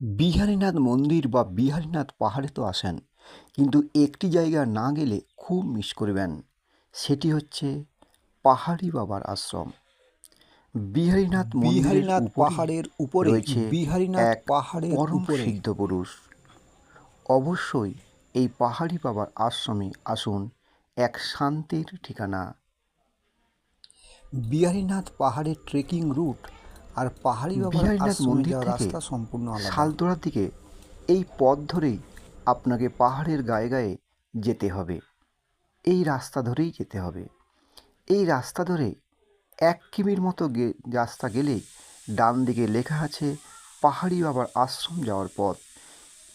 বিহারীনাথ মন্দির বা বিহারীনাথ পাহাড়ে তো আসেন কিন্তু একটি জায়গা না গেলে খুব মিস করবেন। সেটি হচ্ছে পাহাড়ি বাবার আশ্রম। বিহারীনাথ বিহারীনাথ পাহাড়ের উপরে রয়েছে বিহারীনাথ পাহাড়ের পরম সিদ্ধ পুরুষ। অবশ্যই এই পাহাড়ি বাবার আশ্রমে আসুন এক শান্তির ঠিকানা। বিহারীনাথ পাহাড়ের ট্রেকিং রুট আর পাহাড়ি বাবার আশ্রমে মন্দির যাওয়ার থেকে রাস্তা সম্পূর্ণ আলাদা। শালতোড়ার দিকে এই পথ ধরেই আপনাকে পাহাড়ের গায়ে গায়ে যেতে হবে। এই রাস্তা ধরেই যেতে হবে। এই রাস্তা ধরে এক কিমির মতো গে- রাস্তা গেলেই ডান দিকে লেখা আছে পাহাড়ি বাবার আশ্রম যাওয়ার পথ।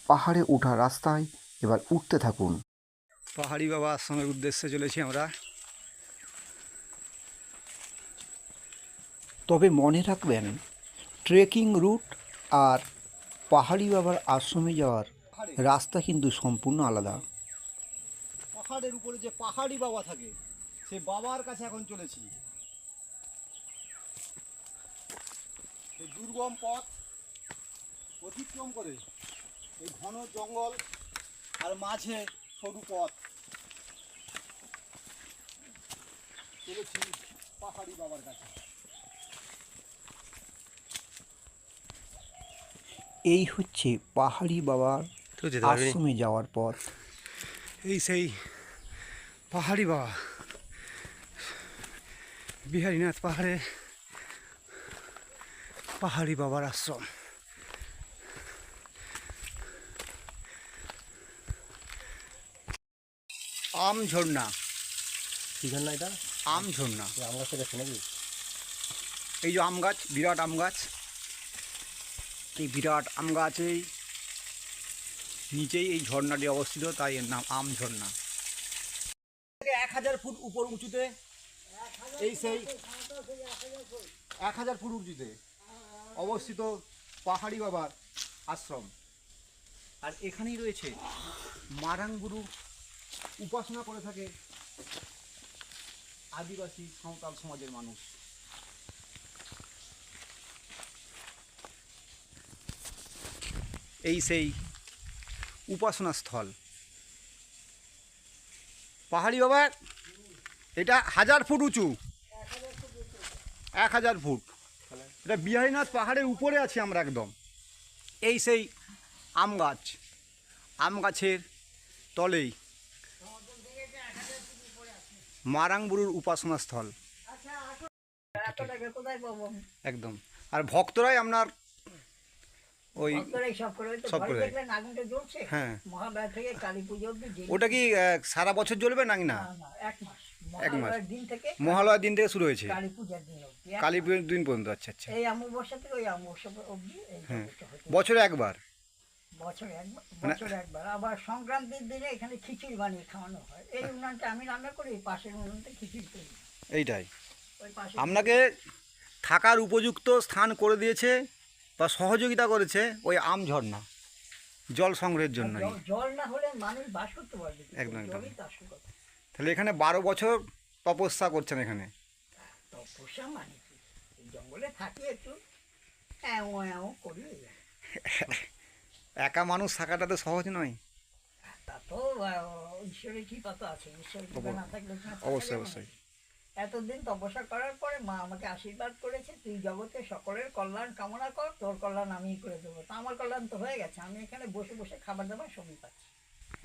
পাহাড়ে ওঠা রাস্তায় এবার উঠতে থাকুন। পাহাড়ি বাবা আশ্রমের উদ্দেশ্যে চলেছি আমরা। তবে মনে রাখবেন ট্রেকিং রুট আর পাহাড়ি বাবার আশ্রমে যাওয়ার রাস্তা কিন্তু সম্পূর্ণ আলাদা। পাহাড়ের উপরে যে পাহাড়ি বাবা থাকে, সে বাবার কাছে এখন চলেছি। দুর্গম পথ অতিক্রম করে এই ঘন জঙ্গল আর মাঝে সরু পথ। চলেছি পাহাড়ি বাবার কাছে। এই হচ্ছে পাহাড়ি বাবার আশ্রমে যাওয়ার পথ। এই সেই পাহাড়ি বাবা। বিহারীনাথ পাহাড়ে পাহাড়ি বাবার আশ্রম। আম ঝর্ণা। কি জন্য এটা? আম ঝর্ণা। আম নাকি? এই যে আম গাছ বিরাট আম গাছ এই বিরাট আম গাছেই নিচেই এই ঝর্ণাটি অবস্থিত, তাই এর নাম আম ঝর্ণা। এক হাজার ফুট উপর উঁচুতে, এই সেই এক হাজার ফুট উঁচুতে অবস্থিত পাহাড়ি বাবার আশ্রম। আর এখানেই রয়েছে মারাংগুরু উপাসনা করে থাকে আদিবাসী সাঁওতাল সমাজের মানুষ। এই সেই উপাসনা স্থল পাহাড়ি বাবা এটা হাজার ফুট উঁচু। এক হাজার ফুট। এটা বিহারীনাথ পাহাড়ের উপরে আছি আমরা একদম। এই সেই আম গাছ আম গাছের তলেই। মারাংবুরুর উপাসনা স্থল একদম। আর ভক্তরাই আপনার ওই সব করে। দেয়। আগুনটা জ্বলছে হ্যাঁ। ওটা কি সারা বছর জ্বলবে নাকি না? এক মাস। মহালয়ার দিন থেকে মহালয়ার দিন থেকে শুরু হয়েছে? কালী পূজার দিন পর্যন্ত আচ্ছা আচ্ছা। হ্যাঁ। বছরে একবার? বছরে একবার মানে- বছরে একবার। আবার সংক্রান্তির দিনে এখানে খিচুড়ি বানিয়ে খাওয়ানো হয়। এই উনানটা আমি রান্না করি পাশের উনানটা খিচুড়ি করি। এইটাই। ওই আপনাকে থাকার উপযুক্ত স্থান করে দিয়েছে বা সহযোগিতা করেছে ওই আম ঝর্ণা জল সংগ্রহের জন্যই জল- জল না হলে মানুষ বাস করতে পারবে একদম, একদম। তাহলে এখানে বারো বছর তপস্যা করছেন এখানে? তপস্যা মানে জঙ্গলে থাকি একটু। এও এও করি। একা মানুষ থাকাটা তো সহজ নয়। তা তো ঈশ্বরের কৃপা তো আছে। ঈশ্বরের কৃপা না থাকলে অবশ্যই অবশ্যই। এতদিন তপস্যা করার পরে মা আমাকে আশীর্বাদ করেছে, তুই জগতে সকলের কল্যাণ কামনা কর, তোর কল্যাণ আমিই করে দেবো। তা আমার কল্যাণ তো হয়ে গেছে, আমি এখানে বসে বসে খাবার দাবার সবই পাচ্ছি।